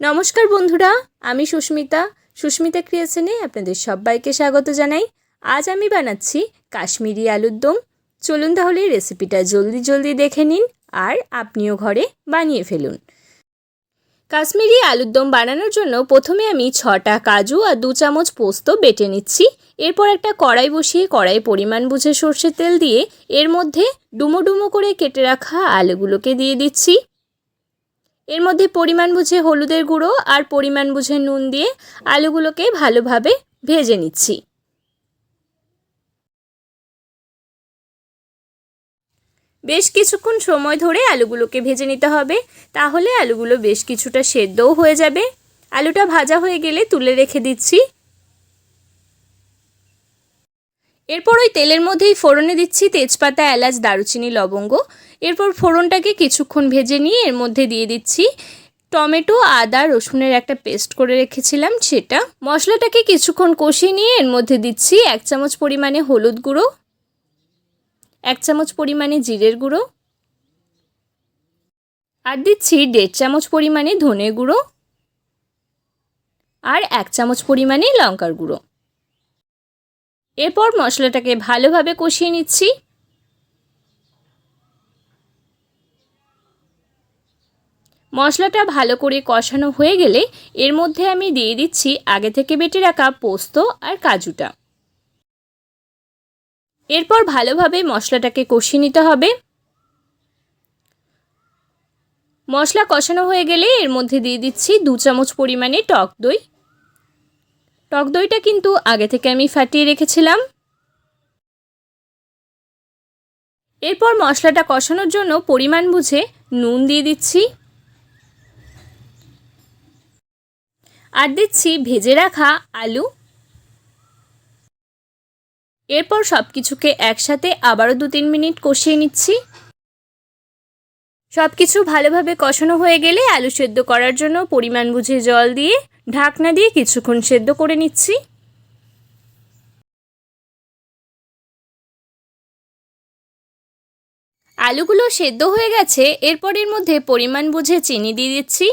নমস্কার বন্ধুরা, আমি সুস্মিতা। সুস্মিতা ক্রিয়েশনে আপনাদের সবাইকে স্বাগত জানাই। আজ আমি বানাচ্ছি কাশ্মীরি আলুর দম। চলুন তাহলে রেসিপিটা জলদি জলদি দেখে নিন আর আপনিও ঘরে বানিয়ে ফেলুন। কাশ্মীরি আলুর দম বানানোর জন্য প্রথমে আমি ছটা কাজু আর দু চামচ পোস্ত বেটে নিচ্ছি। এরপর একটা কড়াই বসিয়ে কড়াই পরিমাণ বুঝে সর্ষের তেল দিয়ে এর মধ্যে ডুমো ডুমো করে কেটে রাখা আলুগুলোকে দিয়ে দিচ্ছি। এর মধ্যে পরিমাণ বুঝে হলুদের গুঁড়ো আর পরিমাণ বুঝে নুন দিয়ে আলুগুলোকে ভালোভাবে ভেজে নিচ্ছি। বেশ কিছুক্ষণ সময় ধরে আলুগুলোকে ভেজে নিতে হবে, তাহলে আলুগুলো বেশ কিছুটা সেদ্ধও হয়ে যাবে। আলুটা ভাজা হয়ে গেলে তুলে রেখে দিচ্ছি। এরপর ওই তেলের মধ্যেই ফোড়নে দিচ্ছি তেজপাতা, এলাচ, দারুচিনি, লবঙ্গ। এরপর ফোড়নটাকে কিছুক্ষণ ভেজে নিয়ে এর মধ্যে দিয়ে দিচ্ছি টমেটো, আদা, রসুনের একটা পেস্ট করে রেখেছিলাম সেটা। মশলাটাকে কিছুক্ষণ কষিয়ে নিয়ে এর মধ্যে দিচ্ছি এক চামচ পরিমাণে হলুদ গুঁড়ো, এক চামচ পরিমাণে জিরের গুঁড়ো আর দিচ্ছি দেড় চামচ পরিমাণে ধনে গুঁড়ো আর এক চামচ পরিমাণে লঙ্কার গুঁড়ো। এরপর মশলাটাকে ভালোভাবে কষিয়ে নিচ্ছি। মশলাটা ভালো করে কষানো হয়ে গেলে এর মধ্যে আমি দিয়ে দিচ্ছি আগে থেকে বেটে রাখা পোস্ত আর কাজুটা। এরপর ভালোভাবে মশলাটাকে কষিয়ে নিতে হবে। মশলা কষানো হয়ে গেলে এর মধ্যে দিয়ে দিচ্ছি দু চামচ পরিমাণে টক দই। টক দইটা কিন্তু আগে থেকে আমি ফাটিয়ে রেখেছিলাম। এরপর মশলাটা কষানোর জন্য পরিমাণ বুঝে নুন দিয়ে দিচ্ছি। আর দিচ্ছি ভেজে রাখা আলু। এরপর সব কিছুকে একসাথে আবারও দু তিন মিনিট কষিয়ে নিচ্ছি। সব কিছু ভালোভাবে কষানো হয়ে গেলে আলু সেদ্ধ করার জন্য পরিমাণ বুঝে জল দিয়ে ঢাকনা দিয়ে কিছুক্ষণ সেদ্ধ করে নিচ্ছি। আলুগুলো সেদ্ধ হয়ে গেছে, এরপর এর মধ্যে পরিমাণ বুঝে চিনি দিয়ে দিচ্ছি।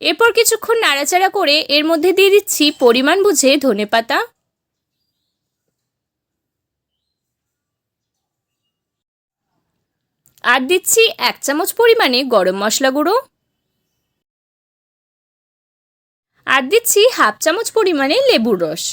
এরপর কিছুক্ষণ নাড়াচাড়া করে এর মধ্যে দিয়ে দিচ্ছি পরিমাণ বুঝে ধনে পাতা। আর দিচ্ছি এক চামচ পরিমাণে গরম মশলা গুঁড়ো। আর দিচ্ছি হাফ চামচ পরিমাণে লেবুর রস।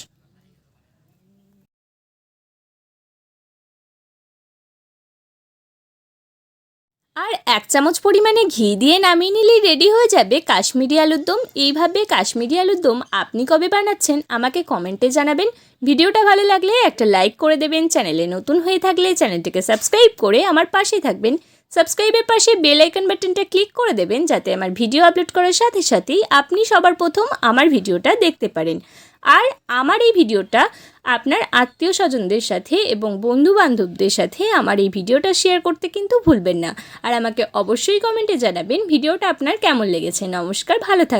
আর এক চামচ পরিমাণে ঘি দিয়ে নামিয়ে নিলেই রেডি হয়ে যাবে কাশ্মীরি আলুর দম। এইভাবে কাশ্মীরি আলুর দম আপনি কবে বানাচ্ছেন আমাকে কমেন্টে জানাবেন। ভিডিওটা ভালো লাগলে একটা লাইক করে দেবেন, চ্যানেলে নতুন হয়ে থাকলে চ্যানেলটিকে সাবস্ক্রাইব করে আমার পাশেই থাকবেন। সাবস্ক্রাইবের পাশে বেল আইকন বাটনটা ক্লিক করে দেবেন যাতে আমার ভিডিও আপলোড করার সাথে সাথেই আপনি সবার প্রথম আমার ভিডিওটা দেখতে পারেন। আর আমার এই ভিডিওটা আপনার আত্মীয় স্বজনদের সাথে এবং বন্ধু বান্ধবদের সাথে আমার এই ভিডিওটা শেয়ার করতে কিন্তু ভুলবেন না। আর আমাকে অবশ্যই কমেন্টে জানাবেন ভিডিওটা আপনার কেমন লেগেছে। নমস্কার, ভালো থাক